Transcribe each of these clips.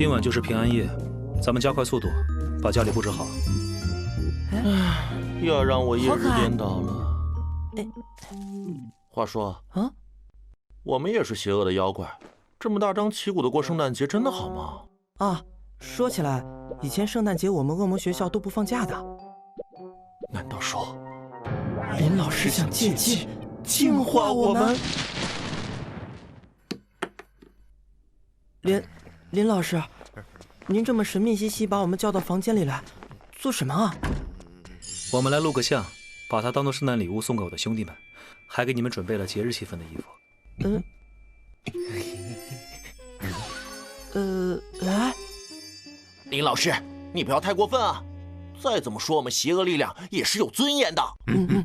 今晚就是平安夜，咱们加快速度，把家里布置好。又要让我夜日好可爱颠倒了。哎话说，啊，我们也是邪恶的妖怪，这么大张旗鼓的过圣诞节，真的好吗？啊，说起来，以前圣诞节我们恶魔学校都不放假的。难道说林老师想借机净化我们？林林老师，您这么神秘兮兮把我们叫到房间里来，做什么啊？我们来录个像，把它当做圣诞礼物送给我的兄弟们，还给你们准备了节日气氛的衣服。嗯，呃，来，林老师，你不要太过分啊！再怎么说，我们邪恶力量也是有尊严的。嗯嗯，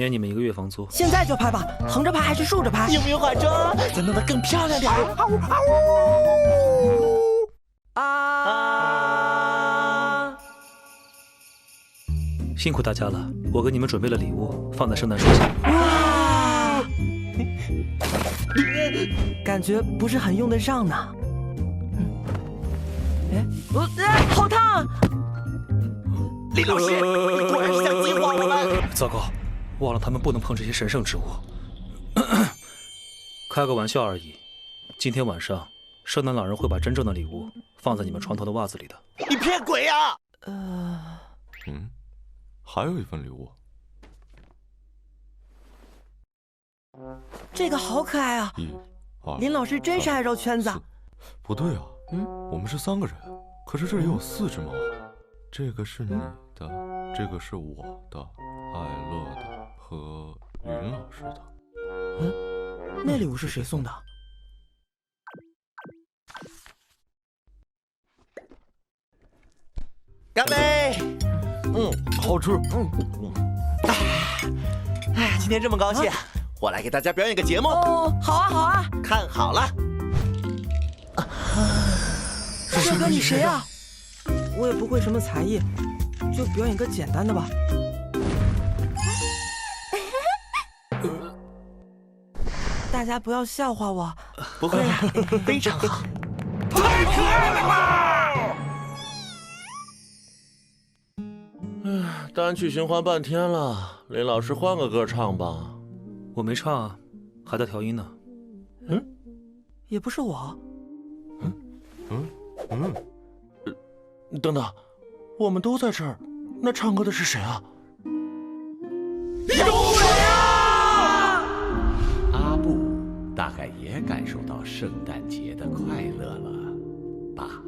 免你们一个月房租。现在就拍吧，横着拍还是竖着拍？有没有化妆再弄得更漂亮点啊呜？啊呜！啊！啊！辛苦大家了，我给你们准备了礼物，放在圣诞树下。哇，感觉不是很用得上呢。嗯，哎，我、哎好烫！李老师，你果然是想激化我们。糟糕，忘了他们不能碰这些神圣之物。开个玩笑而已。今天晚上，圣诞老人会把真正的礼物放在你们床头的袜子里的。你骗鬼呀、呃，嗯，还有一份礼物。这个好可爱啊！一、二，林老师真是爱绕圈子。不对啊，嗯，我们是三个人，可是这里有四只猫。这个是你的，这个是我的，艾乐的和云老师的。嗯那礼物是谁送的？干杯！嗯，好吃。嗯哎，今天这么高兴，我来给大家表演个节目，哦，好啊，好啊。看好了。帅哥，你谁啊？我也不会什么才艺，就表演个简单的吧。大家不要笑话我。不会啦，非常好。唉，单曲循环半天了，林老师换个歌唱吧。我没唱啊，还在调音呢。嗯也不是我，嗯嗯嗯，等等，我们都在这儿，那唱歌的是谁啊？阿大概也感受到圣诞节的快乐了吧？